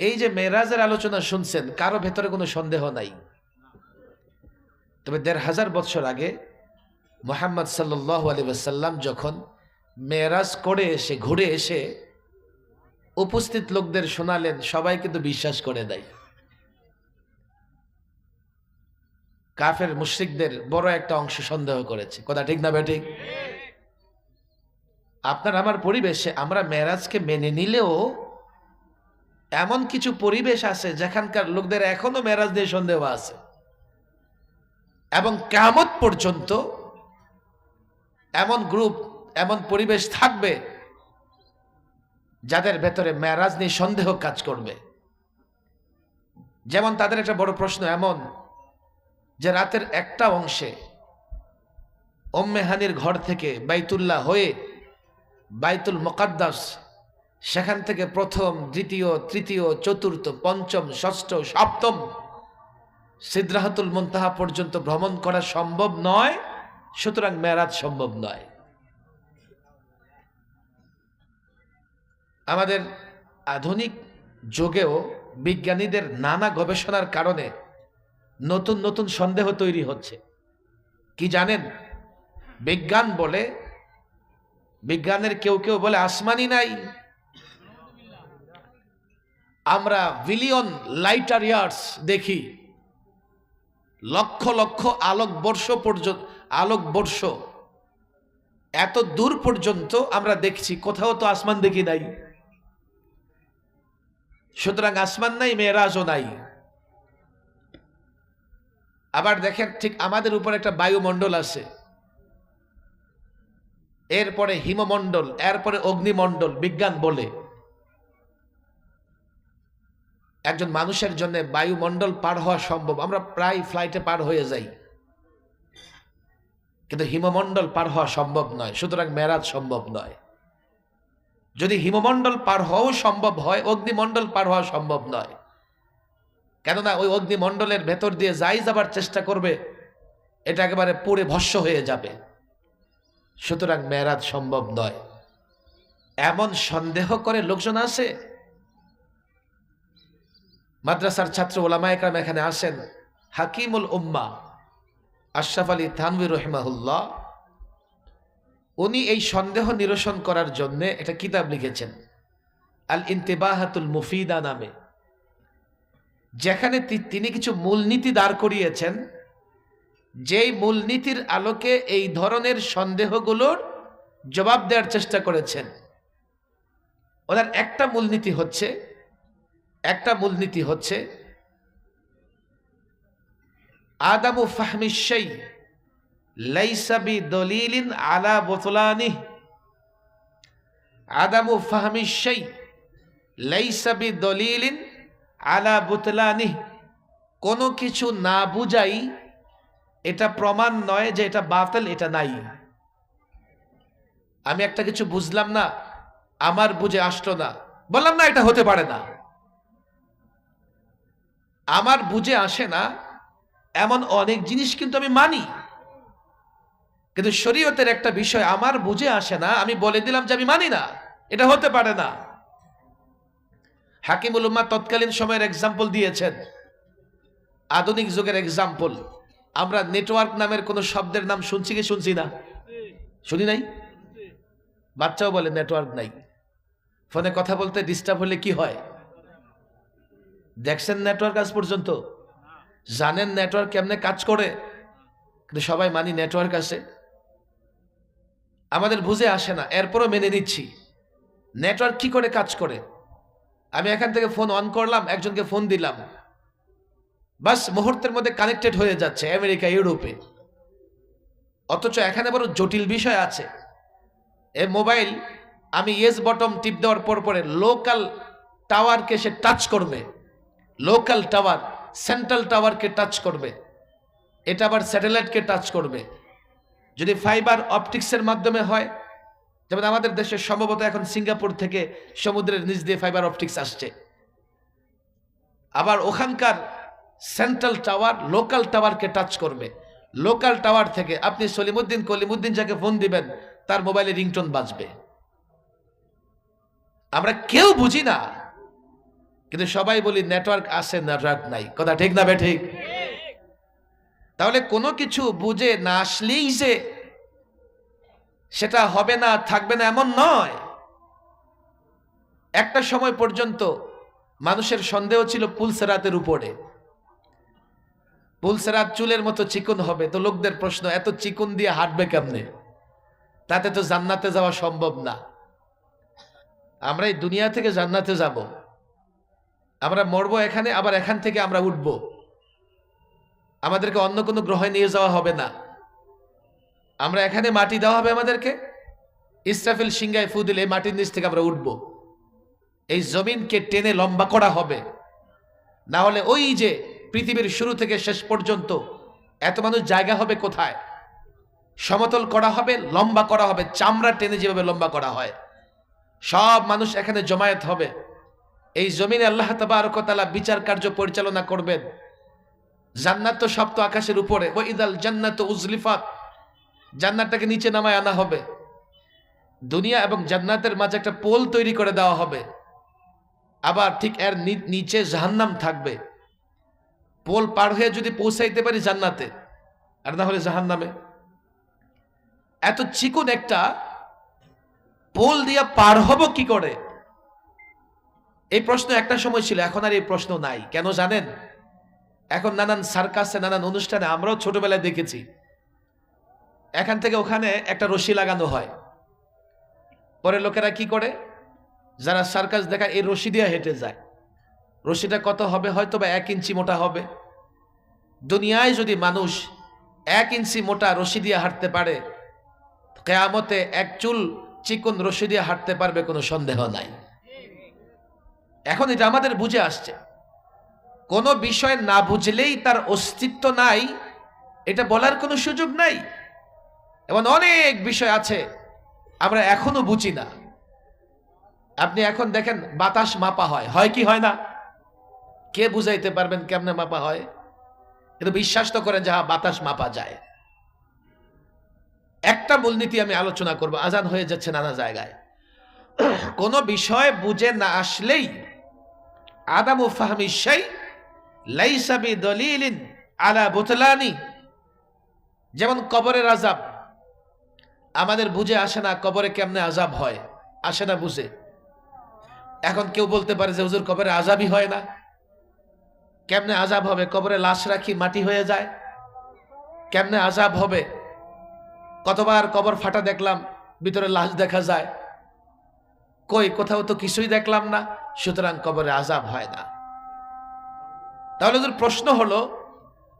এই যে মেরাজের আলোচনা শুনছেন, কারও ভেতরে কোনো সন্দেহ নাই। তবে দেড় হাজার বছর আগে মোহাম্মদ সাল্লাহ আলী যখন মেরাজ করে এসে, ঘুরে এসে উপস্থিত লোকদের শোনালেন, সবাই কিন্তু বিশ্বাস করে দেয় কাফের মুশ্রিকদের বড় একটা অংশ সন্দেহ করেছে। কথা ঠিক না বেঠিক আপনার আমার পরিবেশে আমরা মেরাজকে মেনে নিলেও এমন কিছু পরিবেশ আছে যেখানকার লোকদের এখনও মেরাজ নিয়ে সন্দেহ আছে। এবং কেমত পর্যন্ত এমন গ্রুপ, এমন পরিবেশ থাকবে যাদের ভেতরে মেরাজ নিয়ে সন্দেহ কাজ করবে। যেমন তাদের একটা বড় প্রশ্ন এমন যে রাতের একটা অংশে ওম্মেহানির ঘর থেকে বাইতুল্লাহ হয়ে বাইতুল মোকাদ্দাস সেখান থেকে প্রথম, দ্বিতীয়, তৃতীয়, চতুর্থ, পঞ্চম, ষষ্ঠ, সপ্তম সিদ্রাহাতুল মন্তাহা পর্যন্ত ভ্রমণ করা সম্ভব নয়, সুতরাং মেরাজ সম্ভব নয়। আমাদের আধুনিক যুগেও বিজ্ঞানীদের নানা গবেষণার কারণে নতুন নতুন সন্দেহ তৈরি হচ্ছে। কি জানেন? বিজ্ঞান বলে, বিজ্ঞানের কেউ কেউ বলে আসমানি নাই আমরা বিলিয়ন লাইটার ইয়ার্স দেখি। লক্ষ লক্ষ আলোক বর্ষ পর্যন্ত আলোক বর্ষ এত দূর পর্যন্ত আমরা দেখছি, কোথাও তো আসমান দেখি নাই। সুতরাং আসমান নাই, মেয়েরাজও নাই। আবার দেখেন ঠিক আমাদের উপর একটা বায়ুমণ্ডল আছে। এরপরে হিমমণ্ডল, এরপরে অগ্নিমণ্ডল, বিজ্ঞান বলে। একজন মানুষের জন্য বায়ুমণ্ডল পার হওয়া সম্ভব। আমরা প্রায় ফ্লাইটে পার হয়ে যাই। কিন্তু হিমমণ্ডল পার হওয়া সম্ভব নয়, সুতরাং মেরাজ সম্ভব নয়। যদি হিমমণ্ডল পার হওয়াও সম্ভব হয়, অগ্নিমণ্ডল পার হওয়া সম্ভব নয়। কেননা ওই অগ্নিমণ্ডলের ভেতর দিয়ে যাই যাবার চেষ্টা করবে, এটা একেবারে পুড়ে ভস্য হয়ে যাবে। সুতরাং মেরাজ সম্ভব নয়। এমন সন্দেহ করে লোকজন আছে মাদ্রাসার ছাত্র ওলামা একরাম এখানে আসেন। হাকিমুল উম্মা আশরাফ আলী থানভি রহিমাহুল্লাহ, উনি এই সন্দেহ নিরসন করার জন্যে একটা কিতাব লিখেছেন আল ইন্তেবাহাতুল মুফিদা নামে। যেখানে তিনি কিছু মূলনীতি দাঁড় করিয়েছেন, যেই মূলনীতির আলোকে এই ধরনের সন্দেহগুলোর জবাব দেওয়ার চেষ্টা করেছেন। ওনার একটা মূলনীতি হচ্ছে একটা মূলনীতি হচ্ছে, আদামু ফাহমিশাই লাইসাবি দলিলিন আলা বোতলানি। আদামু ফাহমিশাই লাইসাবি দলিলিন আলা বুতলানি। কোনো কিছু না বুঝাই এটা প্রমাণ নয় যে এটা বাতিল, এটা নাই। আমি একটা কিছু বুঝলাম না, আমার বুঝে আসলো না। বললাম না, এটা হতে পারে না। আমার বুঝে আসে না, এমন অনেক জিনিস কিন্তু আমি মানি। কিন্তু শরীয়তের একটা বিষয় আমার বুঝে আসে না, আমি বলে দিলাম যে আমি মানি না, এটা হতে পারে না। হাকিমুল উম্মা তৎকালীন সময়ের এক্সাম্পল দিয়েছেন। আধুনিক যুগের এক্সাম্পল আমরা নেটওয়ার্ক নামের কোনো শব্দের নাম শুনছি কি শুনছি না? শুনি নাই? বাচ্চাও বলে নেটওয়ার্ক নাই। ফোনে কথা বলতে ডিস্টার্ব হলে কি হয়? দেখছেন নেটওয়ার্ক আজ পর্যন্ত? জানেন নেটওয়ার্ক কেমনে কাজ করে? কিন্তু সবাই মানি নেটওয়ার্ক আছে। আমাদের বুঝে আসে না, এরপরও মেনে নিচ্ছি। নেটওয়ার্ক কি করে কাজ করে? আমি এখান থেকে ফোন অন করলাম, একজনকে ফোন দিলাম। বাস, মুহূর্তের মধ্যে কানেক্টেড হয়ে যাচ্ছে আমেরিকা, ইউরোপে। অথচ এখানে বড় জটিল বিষয় আছে। এ মোবাইল আমি ইয়েস বটম টিপ দেওয়ার পর পরে লোকাল টাওয়ারকে সে টাচ করবে। লোকাল টাওয়ার সেন্ট্রাল টাওয়ারকে টাচ করবে। এটা আবার স্যাটেলাইটকে টাচ করবে। যদি ফাইবার অপটিক্সের মাধ্যমে হয়, যেমন আমাদের দেশে সম্ভবত এখন সিঙ্গাপুর থেকে সমুদ্রের নিচ দিয়ে ফাইবার অপটিক্স আসছে। আবার ওখানকার সেন্ট্রাল টাওয়ার লোকাল টাওয়ারকে টাচ করবে। লোকাল টাওয়ার থেকে আপনি সলিমুদ্দিন কলিমুদ্দিন যাকে ফোন দিবেন, তার মোবাইলে রিংটোন বাজবে। আমরা কেউ বুঝি না কিন্তু সবাই বলি নেটওয়ার্ক আছে নেটওয়ার্ক নাই। কথা ঠিক না ঠিক? তাহলে কোনো কিছু বুঝে না আসলেই যে সেটা হবে না, থাকবে না এমন নয়। একটা সময় পর্যন্ত মানুষের সন্দেহ ছিল পুলসেরাতের উপরে। পুলসেরাত চুলের মতো চিকন হবে তো লোকদের প্রশ্ন, এত চিকন দিয়ে হাঁটবে কেমনে? তাতে তো জান্নাতে যাওয়া সম্ভব না। আমরা এই দুনিয়া থেকে জান্নাতে যাব। আমরা মরবো এখানে, আবার এখান থেকে আমরা উঠব। আমাদেরকে অন্য কোনো গ্রহে নিয়ে যাওয়া হবে না। আমরা এখানে মাটি দেওয়া হবে আমাদেরকে? ইসরাফিল সিংগায় ফু দিলে মাটির নিচ থেকে আমরা উঠব। এই জমিনকে টেনে লম্বা করা হবে। না হলে ওই যে পৃথিবীর শুরু থেকে শেষ পর্যন্ত এত মানুষ জায়গা হবে কোথায়? সমতল করা হবে, লম্বা করা হবে, চামড়া টেনে যেভাবে লম্বা করা হয়। সব মানুষ এখানে জমায়েত হবে। এই জমিনে আল্লাহ তাবারকতালা বিচার কার্য পরিচালনা করবেন। জান্নাত তো সপ্ত আকাশের উপরে। ও ইদাল জান্নাত উজলিফাত। জান্নাতটাকে নিচে নামায় আনা হবে। দুনিয়া এবং জান্নাতের মাঝে একটা পোল তৈরি করে দেওয়া হবে। আবার ঠিক এর নিচে জাহান্নাম থাকবে। পোল পার হয়ে যদি পৌঁছাইতে পারি জান্নাতে, আর না হলে জাহান্নামে। এত চিকুন একটা পোল দিয়া পার হব কি করে? এই প্রশ্ন একটা সময় ছিল, এখন আর এই প্রশ্ন নাই। কেন জানেন? এখন নানান সার্কাসে, নানান অনুষ্ঠানে আমরাও ছোটবেলায় দেখেছি। এখান থেকে ওখানে একটা রশি লাগানো হয়। পরে লোকেরা কি করে? যারা সার্কাস দেখায়, এই রশি দিয়ে হেঁটে যায়। রশিটা কত হবে? হয়তো বা এক ইঞ্চি মোটা হবে। দুনিয়ায় যদি মানুষ এক ইঞ্চি মোটা রশি দিয়ে হাঁটতে পারে, কেয়ামতে এক চুল চিকন রশি দিয়ে হাঁটতে পারবে কোনো সন্দেহ নাই। এখন এটা আমাদের বুঝে আসছে। কোনো বিষয় না বুঝলেই তার অস্তিত্ব নাই এটা বলার কোনো সুযোগ নাই। এমন অনেক বিষয় আছে আমরা এখনও বুঝি না। আপনি এখন দেখেন বাতাস মাপা হয়। হয় কি হয় না? কে বুঝাইতে পারবেন কেমনে মাপা হয়? কিন্তু বিশ্বাস তো করেন যে হ্যাঁ, বাতাস মাপা যায়। একটা মূলনীতি আমি আলোচনা করব। আজান হয়ে যাচ্ছে নানা জায়গায়। কোনো বিষয় বুঝে না আসলেই আদামু ফাহমি সেই লাইসাবি দলিলিন আলা বুতলানি। যেমন কবরের আজাব আমাদের বুঝে আসে না কবরে কেমনে আজাব হয়, আসে না বুঝে। এখন কেউ বলতে পারে যে হুজুর কবরে আজাবই হয় না। কেমনে আজাব হবে? কবরে লাশ রাখি মাটি হয়ে যায়। কেমনে আজাব হবে? কতবার কবর ফাটা দেখলাম, ভিতরে লাশ দেখা যায়। কই, কোথাও তো কিছুই দেখলাম না, সুতরাং কবরে আজাব হয় না। তাহলে ওদের প্রশ্ন হলো,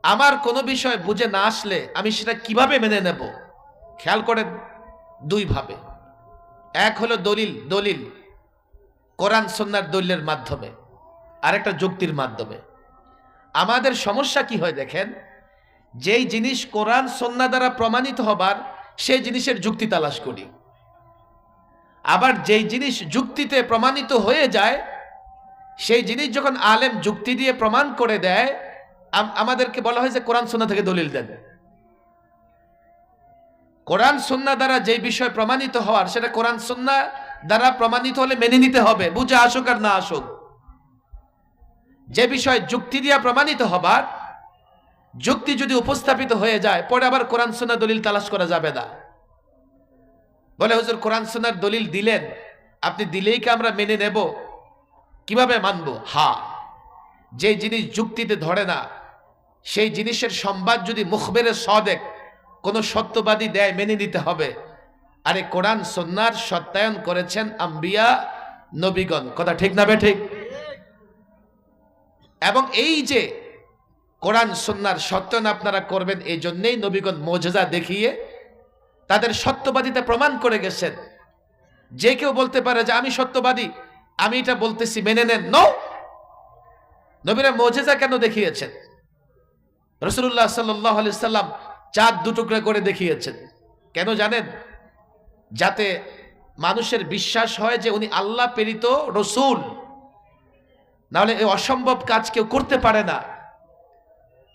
আমার কোনো বিষয় বুঝে না আসলে আমি সেটা কীভাবে মেনে নেব? খেয়াল করেন, দুই ভাবে। এক হলো দলিল দলিল কোরআন সন্ন্যার দলিলের মাধ্যমে, আরেকটা যুক্তির মাধ্যমে। আমাদের সমস্যা কি হয় দেখেন, যেই জিনিস কোরআন সন্না দ্বারা প্রমাণিত হবার, সেই জিনিসের যুক্তি তালাশ করি। আবার যেই জিনিস যুক্তিতে প্রমাণিত হয়ে যায়, সেই জিনিস যখন আলেম যুক্তি দিয়ে প্রমাণ করে দেয় আমাদেরকে বলা হয় যে কোরআন সন্না থেকে দলিল দেন। কোরআন সন্না দ্বারা যে বিষয় প্রমাণিত হওয়ার, সেটা কোরআন সন্না দ্বারা প্রমাণিত হলে মেনে নিতে হবে, বুঝে আসুক আর না আসুক। যে বিষয় যুক্তি দিয়া প্রমাণিত হবার, যুক্তি যদি উপস্থাপিত হয়ে যায়, পরে আবার কোরআন সন্না দলিল তালাশ করা যাবে না। বলে, হুজুর, কোরআন সন্ন্যার দলিল দিলেন। আপনি দিলেই কি আমরা মেনে নেব? কীভাবে মানব? হা যে জিনিস যুক্তিতে ধরে না, সেই জিনিসের সংবাদ যদি মুখবেরে সদেক, কোনো সত্যবাদী দেয় মেনে নিতে হবে। আরে, কোরআন সন্ন্যার সত্যায়ন করেছেন আম্বিয়া নবীগণ। কথা ঠিক না ঠিক? এবং এই যে কোরআন সন্ন্যার সত্যায়ন আপনারা করবেন এই জন্যেই নবীগণ মোজেজা দেখিয়ে তাদের সত্যবাদিতা প্রমাণ করে গেছেন। যে কেউ বলতে পারে যে আমি সত্যবাদী, আমি এটা বলতেছি, মেনে নেন। নো নবীরা মোজেজা কেন দেখিয়েছেন? রসুল্লাহ সাল্লাহ সাল্লাম চাঁদ দুটুকরা করে দেখিয়েছেন। কেন জানেন? যাতে মানুষের বিশ্বাস হয় যে উনি আল্লাহ প্রেরিত রসুল। নাহলে এই অসম্ভব কাজ কেউ করতে পারে না।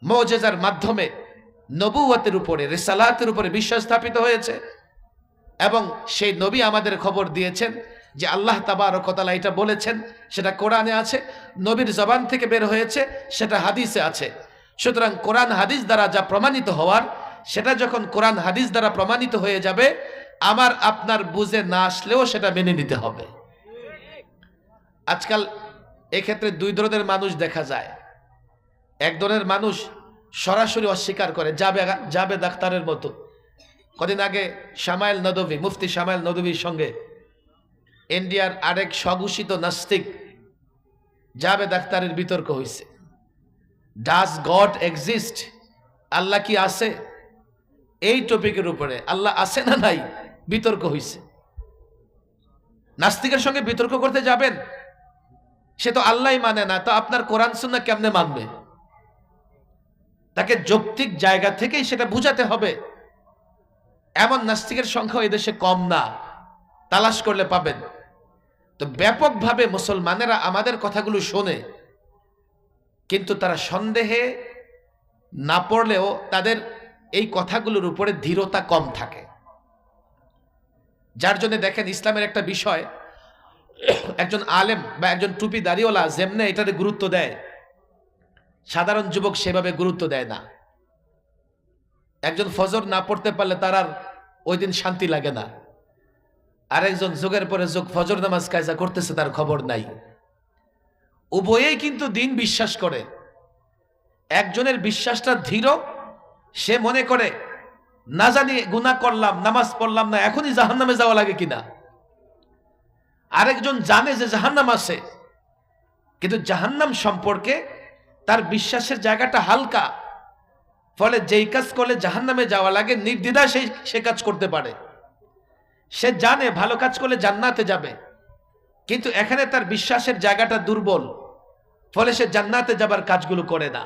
মৌজেজার মাধ্যমে নবুয়তের উপরে, রেসালাতের উপরে বিশ্বাস স্থাপিত হয়েছে। এবং সেই নবী আমাদের খবর দিয়েছেন যে আল্লাহ তাবারকতালা এটা বলেছেন, সেটা কোরআনে আছে, নবীর জবান থেকে বের হয়েছে, সেটা হাদিসে আছে। সুতরাং কোরআন হাদিস দ্বারা যা প্রমাণিত হওয়ার, সেটা যখন কোরআন হাদিস দ্বারা প্রমাণিত হয়ে যাবে, আমার আপনার বুঝে না আসলেও সেটা মেনে নিতে হবে। আজকাল এক্ষেত্রে দুই ধরনের মানুষ দেখা যায়। এক ধরনের মানুষ সরাসরি অস্বীকার করে যাবে যাবে ডাক্তারের মতো। কদিন আগে শামাইল নদভী, মুফতি শামাইল নদভীর সঙ্গে ইন্ডিয়ার আরেক স্বঘোষিত নাস্তিক যাবে ডাক্তারের বিতর্ক হয়েছে ডাজ গড এক্সিস্ট? আল্লাহ কি আছে? এই টপিকের উপরে আল্লাহ আছে না নাই বিতর্ক হয়েছে নাস্তিকের সঙ্গে বিতর্ক করতে যাবেন? সে তো আল্লাহ মানে না, তো আপনার কোরআন সুন্না কেমনে মানবে? তাকে যৌক্তিক জায়গা থেকেই সেটা বুঝাতে হবে। এমন নাস্তিকের সংখ্যা এই দেশে কম না। তালাশ করলে পাবেন। তো ব্যাপকভাবে মুসলমানেরা আমাদের কথাগুলো শোনে। কিন্তু তারা সন্দেহে না পড়লেও তাদের এই কথাগুলোর উপরে ধীরতা কম থাকে। যার জন্য দেখেন ইসলামের একটা বিষয়, একজন আলেম বা একজন টুপি দাঁড়িওয়ালা যেমনে এটাতে গুরুত্ব দেয় সাধারণ যুবক সেভাবে গুরুত্ব দেয় না। একজন ফজর না পড়তে পারলে তার আর ওই দিন শান্তি লাগে না। আরেকজন যুগের পরে যুগ ফজর নামাজ কায়জা করতেছে, তার খবর নাই। উভয়েই কিন্তু দিন বিশ্বাস করে। একজনের বিশ্বাসটা ধীর, সে মনে করে, না জানি গুণা করলাম, নামাজ পড়লাম না, এখনই জাহান নামে যাওয়া লাগে কিনা? আরেকজন জানে যে জাহান্নাম আছে, কিন্তু জাহান্নাম সম্পর্কে তার বিশ্বাসের জায়গাটা হালকা। ফলে যেই কাজ করলে জাহান্নামে যাওয়া লাগে নির্দ্বিধা সেই, সে কাজ করতে পারে। সে জানে ভালো কাজ করলে জান্নাতে যাবে। কিন্তু এখানে তার বিশ্বাসের জায়গাটা দুর্বল। ফলে সে জান্নাতে যাবার কাজগুলো করে না।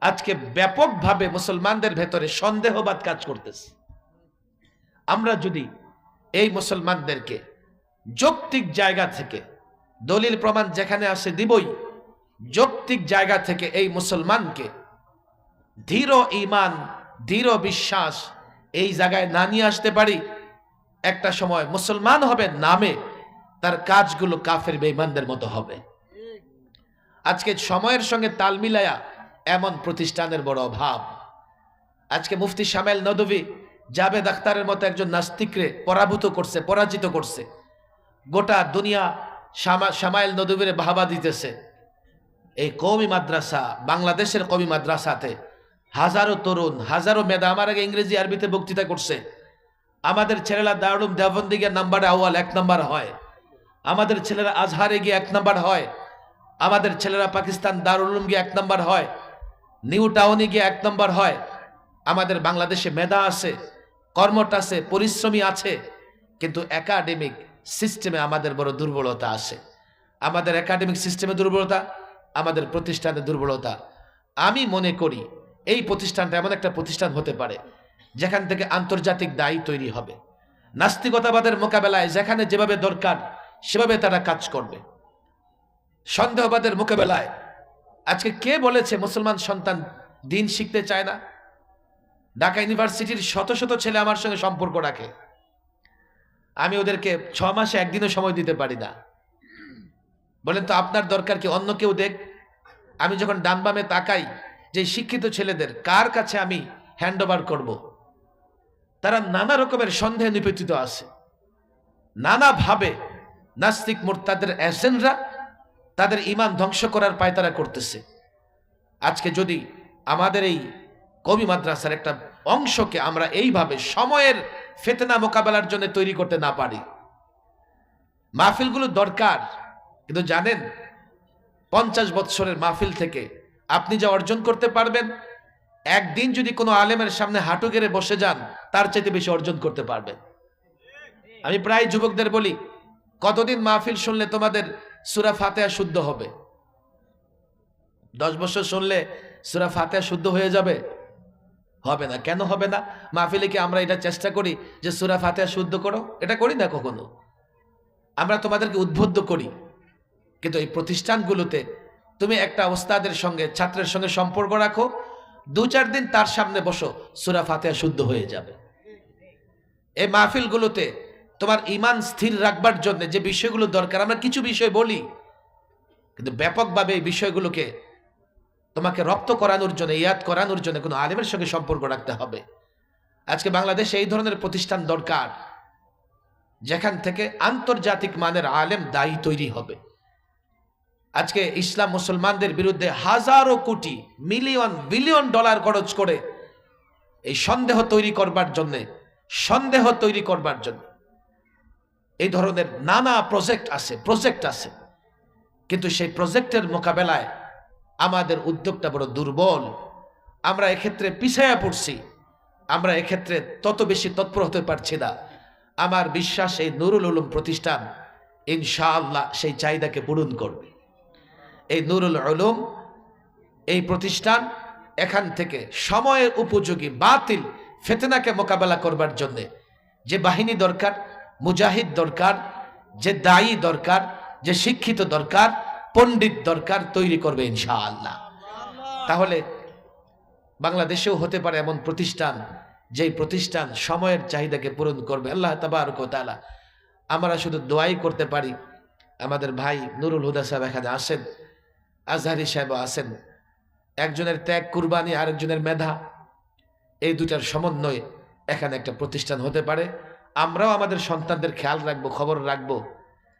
আজকে ব্যাপকভাবে মুসলমানদের ভেতরে সন্দেহবাদ কাজ করতেছে। আমরা যদি এই মুসলমানদেরকে যৌক্তিক জায়গা থেকে, দলিল প্রমাণ যেখানে আসে দিবই যৌক্তিক জায়গা থেকে এই মুসলমানকে ধীর ইমান দৃঢ় বিশ্বাস এই জায়গায় না নিয়ে আসতে পারি। একটা সময় মুসলমান হবে নামে তার কাজগুলো কাফের বেঈমানদের মতো হবে। আজকে সময়ের সঙ্গে তাল মিলায়া এমন প্রতিষ্ঠানের বড় অভাব। আজকে মুফতি শামেল নদভী জাবেদ আখতারের মতো একজন নাস্তিকরে পরাভূত করছে, পরাজিত করছে। গোটা দুনিয়া শামাইল নদীরে বাহাবা দিতেছে। এই কৌমি মাদ্রাসা, বাংলাদেশের কবি মাদ্রাসাতে হাজারো তরুণ, হাজারো মেধা আমার আগে ইংরেজি, আরবিতে বক্তৃতা করছে। আমাদের ছেলেরা দারুম দেবন্দি গিয়ে নাম্বারে আওয়াল এক নাম্বার হয়। আমাদের ছেলেরা আজহারে গিয়ে এক নাম্বার হয়। আমাদের ছেলেরা পাকিস্তান দারুল গিয়ে এক নাম্বার হয়। নিউ টাউনে গিয়ে এক নম্বর হয়। আমাদের বাংলাদেশে মেধা আছে কর্মট আছে, পরিশ্রমী আছে, কিন্তু একাডেমিক সিস্টেমে আমাদের বড় দুর্বলতা আছে। আমাদের একাডেমিক সিস্টেমে দুর্বলতা আমাদের প্রতিষ্ঠানের দুর্বলতা। আমি মনে করি এই প্রতিষ্ঠানটা এমন একটা প্রতিষ্ঠান হতে পারে, যেখান থেকে আন্তর্জাতিক দায়ী তৈরি হবে। নাস্তিকতাবাদের মোকাবেলায় যেখানে যেভাবে দরকার, সেভাবে তারা কাজ করবে। সন্দেহবাদের মোকাবেলায়, আজকে কে বলেছে মুসলমান সন্তান দিন শিখতে চায় না? ঢাকা ইউনিভার্সিটির শত শত ছেলে আমার সঙ্গে সম্পর্ক রাখে। আমি ওদেরকে ছ মাসে একদিনও সময় দিতে পারি না। বলেন তো, আপনার দরকার কি? অন্য কেউ দেখ। আমি যখন ডান বামে তাকাই, যে শিক্ষিত ছেলেদের, কার কাছে আমি হ্যান্ড ওভার করব? তারা নানা রকমের সন্দেহে নিপেতিত আছে। নানাভাবে নাস্তিক মোর্তাদের অ্যাসেনরা তাদের ইমান ধ্বংস করার পায়তারা করতেছে। আজকে যদি আমাদের এই কবি মাদ্রাসার একটা অংশকে আমরা এইভাবে সময়ের ফেতনা মোকাবেলার জন্য তৈরি করতে না পারি, মাহফিলগুলো দরকার। কিন্তু জানেন, পঞ্চাশ বৎসরের মাহফিল থেকে আপনি যা অর্জন করতে পারবেন, একদিন যদি কোনো আলেমের সামনে হাঁটু গেড়ে বসে যান, তার চাইতে বেশি অর্জন করতে পারবেন। আমি প্রায় যুবকদের বলি, কতদিন মাহফিল শুনলে তোমাদের সুরা ফাতেহা শুদ্ধ হবে? দশ বছর শুনলে সুরা ফাতেহা শুদ্ধ হয়ে যাবে? হবে না। কেন হবে না? মাহফিলে কি আমরা এটা চেষ্টা করি যে সুরা ফাতেহা শুদ্ধ করো? এটা করি না কখনো। আমরা তোমাদেরকে উদ্বুদ্ধ করি। কিন্তু এই প্রতিষ্ঠানগুলোতে তুমি একটা ওস্তাদের সঙ্গে, ছাত্রের সঙ্গে সম্পর্ক রাখো। দু চার দিন তার সামনে বসো, সুরা ফাতেহা শুদ্ধ হয়ে যাবে। এই মাহফিলগুলোতে তোমার ইমান স্থির রাখবার জন্য যে বিষয়গুলো দরকার, আমরা কিছু বিষয় বলি, কিন্তু ব্যাপকভাবে এই বিষয়গুলোকে তোমাকে রপ্ত করানোর জন্য, ইয়াদ করানোর জন্য কোনো আলেমের সঙ্গে সম্পর্ক রাখতে হবে। আজকে বাংলাদেশে এই ধরনের প্রতিষ্ঠান দরকার, যেখান থেকে আন্তর্জাতিক মানের আলেম দায়ী তৈরি হবে। আজকে ইসলাম মুসলমানদের বিরুদ্ধে হাজারো কোটি, মিলিয়ন, বিলিয়ন ডলার খরচ করে এই সন্দেহ তৈরি করবার জন্যে, সন্দেহ তৈরি করবার জন্য। এই ধরনের নানা প্রজেক্ট আছে প্রজেক্ট আছে। কিন্তু সেই প্রজেক্টের মোকাবেলায় আমাদের উদ্যোগটা বড় দুর্বল। আমরা এক্ষেত্রে পিছায়া পড়ছি। আমরা এক্ষেত্রে তত বেশি তৎপর হতে পারছি না। আমার বিশ্বাস এই নুরুল উলুম প্রতিষ্ঠান ইনশাআল্লাহ সেই চাহিদাকে পূরণ করবে। এই নুরুল উলুম, এই প্রতিষ্ঠান এখান থেকে সময়ের উপযোগী, বাতিল, ফেতনাকে মোকাবেলা করবার জন্যে যে বাহিনী দরকার, মুজাহিদ দরকার, যে দায়ী দরকার, যে শিক্ষিত দরকার, পণ্ডিত দরকার তৈরি করবে ইনশাআল্লাহ। তাহলে বাংলাদেশেও হতে পারে এমন প্রতিষ্ঠান, যেই প্রতিষ্ঠান সময়ের চাহিদাকে পূরণ করবে। আল্লাহ তাবারক ও আমরা শুধু দোয়াই করতে পারি। আমাদের ভাই নুরুল হুদা সাহেব এখানে আসেন। আজহারি সাহেব আসেন একজনের ত্যাগ কুরবানি, আরেকজনের মেধা। এই দুটার সমন্বয়ে এখানে একটা প্রতিষ্ঠান হতে পারে। আমরাও আমাদের সন্তানদের খেয়াল রাখব, খবর রাখব।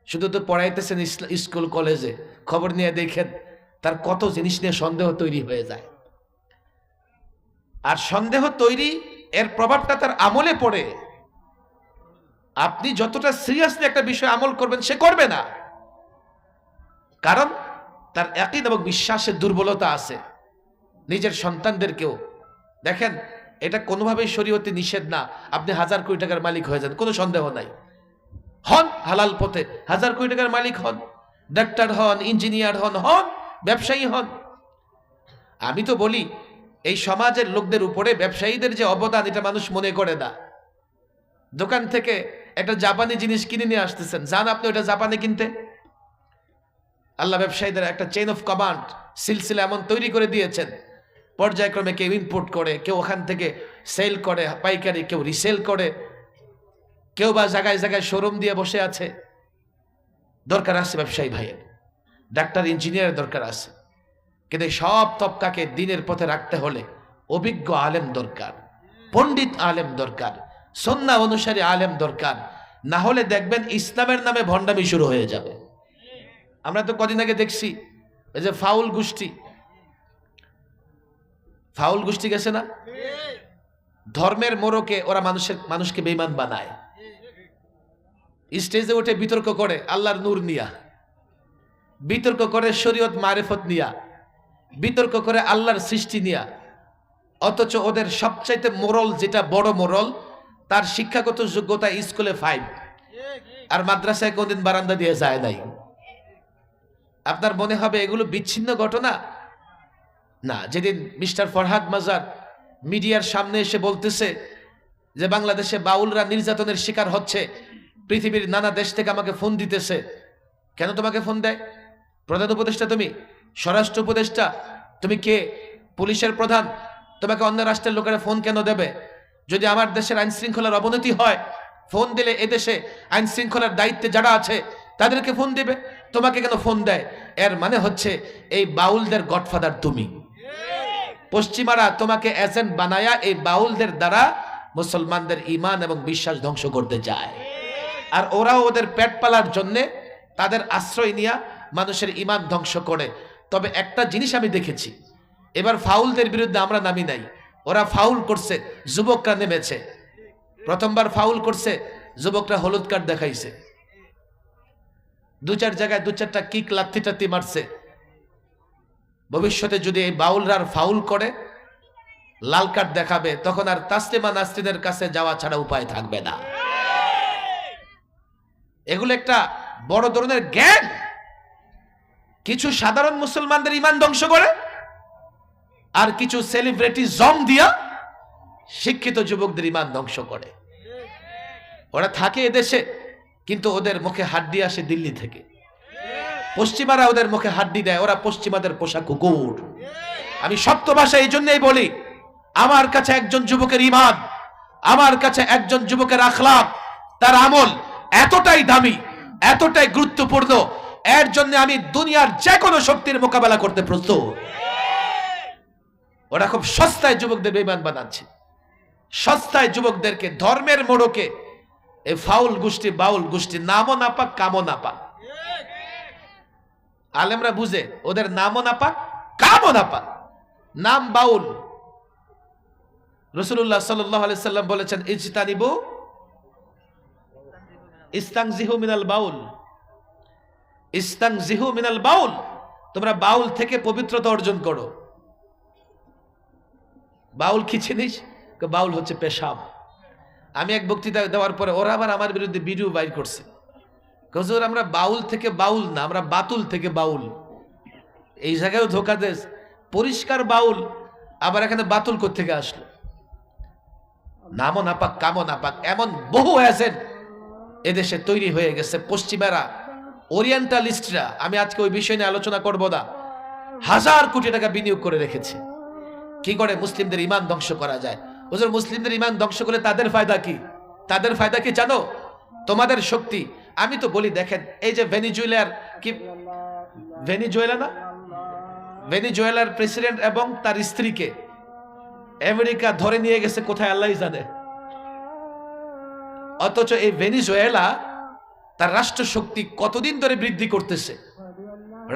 শুধু তো পড়াইতেছেন স্কুল, কলেজে। খবর নিয়ে দেখেন, তার কত জিনিস নিয়ে সন্দেহ তৈরি হয়ে যায়। আর সন্দেহ তৈরি, এর প্রভাবটা তার আমলে পড়ে। আপনি যতটা সিরিয়াসলি একটা বিষয় আমল করবেন, সে করবে না। কারণ তার একই এবং বিশ্বাসের দুর্বলতা আছে। নিজের সন্তানদেরকেও। দেখেন, এটা কোনোভাবেই শরীয়তে নিষেধ না। আপনি হাজার কোটি টাকার মালিক হয়ে যান, কোনো সন্দেহ নাই। হন হালাল পথে, হাজার কোটি টাকার মালিক হন। ডাক্তার হন, ইঞ্জিনিয়ার হন হন, ব্যবসায়ী হন। আমি তো বলি, এই সমাজের লোকদের উপরে ব্যবসায়ীদের যে অবদান, এটা মানুষ মনে করে না। দোকান থেকে একটা জাপানি জিনিস কিনে নিয়ে আসতেছেন। যান আপনি ওটা জাপানে কিনতে? আল্লাহ ব্যবসায়ীদের একটা চেইন অফ কমান্ড সিলসিলা এমন তৈরি করে দিয়েছেন। পর্যায়ক্রমে কেউ ইম্পোর্ট করে, কেউ ওখান থেকে সেল করে, পাইকারি কেউ রিসেল করে, কেউ বা জায়গায় জায়গায় শোরুম দিয়ে বসে আছে। দরকার আছে ব্যবসায়ী ভাইয়ের। ডাক্তার ইঞ্জিনিয়ার দরকার আছে। কিন্তু সব তবকাকে দিনের পথে রাখতে হলে অভিজ্ঞ আলেম দরকার, পণ্ডিত আলেম দরকার, সন্না অনুসারী আলেম দরকার। না হলে দেখবেন ইসলামের নামে ভণ্ডামি শুরু হয়ে যাবে। আমরা তো কদিন আগে দেখছি, এই যে ফাউল গোষ্ঠী। ফাউল গোষ্ঠী গেছে না? ধর্মের মোড়কে ওরা মানুষের, মানুষকে বেইমান বানায়। স্টেজে উঠে বিতর্ক করে, আল্লাহর নূর নিয়া। বিতর্ক করে শরীয়ত মারেফত নিয়া। বিতর্ক করে আল্লাহর সৃষ্টি নিয়া। অথচ ওদের সবচাইতে মোরল, যেটা বড় মোরল, তার শিক্ষাগত যোগ্যতা স্কুলে ফাইভ আর মাদ্রাসায় কোনদিন বারান্দা দিয়ে যায় নাই। আপনার মনে হবে এগুলো বিচ্ছিন্ন ঘটনা? না, যেদিন মিস্টার ফরহাদ মাজার মিডিয়ার সামনে এসে বলতেছে যে বাংলাদেশে বাউলরা নির্যাতনের শিকার হচ্ছে, পৃথিবীর নানা দেশ থেকে আমাকে ফোন দিতেছে। কেন তোমাকে ফোন দেয়? প্রধান উপদেষ্টা তুমি? স্বরাষ্ট্র উপদেষ্টা? তুমি কে? পুলিশের প্রধান? তোমাকে অন্য রাষ্ট্রের লোকেরা ফোন কেন দেবে? যদি আমার দেশের আইন শৃঙ্খলার অবনতি হয়, ফোন দিলে এদেশে আইন শৃঙ্খলার দায়িত্বে যারা আছে, তাদেরকে ফোন দিবে? তোমাকে কেন ফোন দেয়? এর মানে হচ্ছে, এই বাউলদের গডফাদার তুমি। পশ্চিমারা তোমাকে এজেন্ট বানায়া এই বাউলদের দ্বারা মুসলমানদের ইমান এবং বিশ্বাস ধ্বংস করতে চায়। আর ওরাও ওদের পেট পালার জন্যে তাদের আশ্রয় নিয়া মানুষের ইমান ধ্বংস করে। তবে একটা জিনিস আমি দেখেছি, এবার ফাউলদের বিরুদ্ধে আমরা নামি নাই। ওরা ফাউল করছে, যুবকরা নেমেছে। প্রথমবার ফাউল করছে, যুবকরা হলুদ কার্ড দেখাইছে। দু চার জায়গায় দু চারটা কিক লাথি টাত্তি মারছে। ভবিষ্যতে যদি এই বাউলরা আর ফাউল করে, লাল কার্ড দেখাবে, তখন আর তাসলিমা নাসরিনের কাছে যাওয়া ছাড়া উপায় থাকবে না। এগুলো একটা বড় ধরনের জ্ঞান। কিছু সাধারণ মুসলমানদের ইমান ধ্বংস করে, আর কিছু সেলিব্রিটি জম দিয়া শিক্ষিত যুবকদের ইমান ধ্বংস করে। ওরা থাকে এদেশে। কিন্তু ওদের মুখে হাড্ডি আসে দিল্লি থেকে। পশ্চিমারা ওদের মুখে হাড্ডি দেয়, ওরা পশ্চিমাদের পোশাক কুকুর। আমি সত্য ভাষা এই জন্যই বলি, আমার কাছে একজন যুবকের ইমান আমার কাছে একজন যুবকের আখলাপ, তার আমল এতটাই দামি, এতটাই গুরুত্বপূর্ণ, এর জন্য আমি দুনিয়ার যে কোনো শক্তির মোকাবেলা করতে প্রস্তুত। ওরা খুব সস্তায় যুবকদের বেমান বানাচ্ছে। সস্তায় যুবকদেরকে ধর্মের মোড়কে এই ফাউল গোষ্ঠী বাউল গোষ্ঠী নামও না পাক কামও না পাক আলেমরা বুঝে ওদের নামও না পাক কামও না পাক নাম বাউল। রসুল্লাহ সাল্লাহ সাল্লাম বলেছেন ইজতানিবু ইস্তাংজিহু মিনাল বাউল। ইস্তাং জিহু মিনাল বাউল। তোমরা বাউল থেকে পবিত্রতা অর্জন করো। বাউল কি কয়, বাউল হচ্ছে পেশাব। আমি এক বক্তৃতা দেওয়ার পরে ওরা আবার আমার বিরুদ্ধে ভিডিও বাইর করছে। গজর আমরা বাউল থেকে বাউল না, আমরা বাতুল থেকে বাউল। এই জায়গায়ও ধোকা দেশ পরিষ্কার বাউল, আবার এখানে বাতুল থেকে আসলো? নামও নাপাক, কামও নাপাক, এমন বহু অ্যাসেট এদেশে তৈরি হয়ে গেছে পশ্চিমেরা, ওরিয়েন্টালিস্টরা। আমি আজকে ওই বিষয় নিয়ে আলোচনা করব না। হাজার কোটি টাকা বিনিয়োগ করে রেখেছে। কি করে মুসলিমদের ইমান ধ্বংস করা যায়? হুজুর, মুসলিমদের ইমান ধ্বংস করে তাদের ফায়দা কি? তাদের ফায়দা কি জানো? তোমাদের শক্তি। আমি তো বলি, দেখেন, এই যে ভেনিজুয়েলার কি? ভেনিজুয়েলা না? ভেনিজুয়েলার প্রেসিডেন্ট এবং তার স্ত্রীকে আমেরিকা ধরে নিয়ে গেছে, কোথায় আল্লাহ জানে। অথচ এই ভেনিজুয়েলা তার রাষ্ট্র শক্তি কতদিন ধরে বৃদ্ধি করতেছে?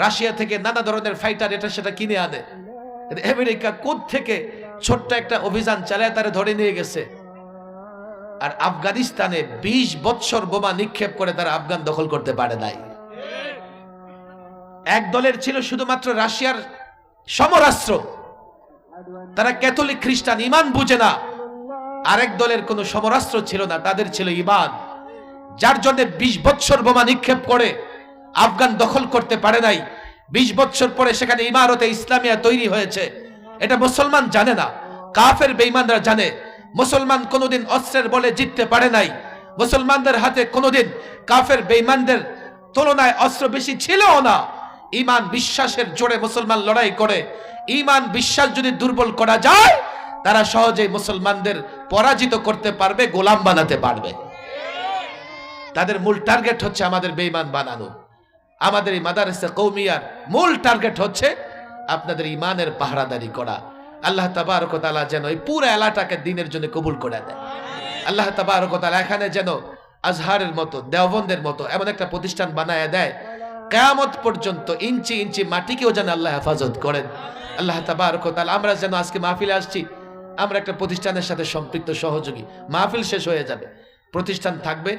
রাশিয়া থেকে নানা ধরনের ফাইটার এটা সেটা কিনে আনে। আমেরিকা কোথ থেকে ছোট্ট একটা অভিযান চালায় তারা ধরে নিয়ে গেছে। আর আফগানিস্তানে ২০ বৎসর বোমা নিক্ষেপ করে তারা আফগান দখল করতে পারে নাই। এক দলের ছিল শুধুমাত্র রাশিয়ার সমরাস্ত্র। তারা ক্যাথলিক খ্রিস্টান, ইমান বুঝে না। আরেক দলের কোনো সমরাস্ত্র ছিল না, তাদের ছিল ইমান। যার জন্য বিশ বৎসর বোমা নিক্ষেপ করে আফগান দখল করতে পারে নাই। বিশ বৎসর পরে সেখানে ইমারতে ইসলামিয়া তৈরি হয়েছে। এটা মুসলমান জানে না। কাফের বেঈমানরা জানে, মুসলমান কোনোদিন অস্ত্রের বলে জিততে পারে নাই। মুসলমানদের হাতে কোনোদিন কাফের বেঈমানদের তুলনায় অস্ত্র বেশি ছিলও না। ইমান বিশ্বাসের জোরে মুসলমান লড়াই করে। ইমান বিশ্বাস যদি দুর্বল করা যায়, তারা সহজেই মুসলমানদের পরাজিত করতে পারবে, গোলাম বানাতে পারবে। তাদের মূল টার্গেট হচ্ছে আমাদের বেঈমান বানানো। আমাদের এই মাদারসা কৌমিয়ার মূল টার্গেট হচ্ছে আপনাদের ইমানের পাহারাদারি করা। আল্লাহ তাবারক তাআলা যেন এই পুরো এলাকাটাকে দিনের জন্য কবুল করে দেয়। আল্লাহ তাবারক তাআলা এখানে যেন আজহারের মতো, দেওবন্দের মতো এমন একটা প্রতিষ্ঠান বানায় দেয়, কেয়ামত পর্যন্ত ইঞ্চি ইঞ্চি মাটিকেও যেন আল্লাহ হেফাজত করেন। আল্লাহ তাবারক তাআলা, আমরা যেন আজকে মাহফিলে আসছি, আমরা একটা প্রতিষ্ঠানের সাথে সম্পৃক্ত সহযোগী, মাহফিল শেষ হয়ে যাবে, প্রতিষ্ঠান থাকবে,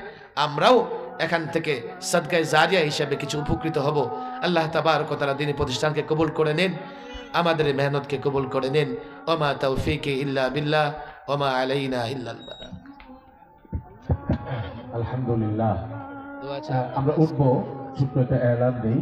আমরাও এখান থেকে সদগায় জারিয়া হিসাবে কিছু উপকৃত হব। আল্লাহ তাবার কতারা দিনী প্রতিষ্ঠানকে কবুল করে নেন আমাদের মেহনতকে কবুল করে নেন। ওমা তৌফিকে ইল্লা বিল্লাহ ওমা আলাইনা ইল্লাল বালাগ আলহামদুলিল্লাহ। আমরা উঠবো ছোট্ট একটা এলান দিই।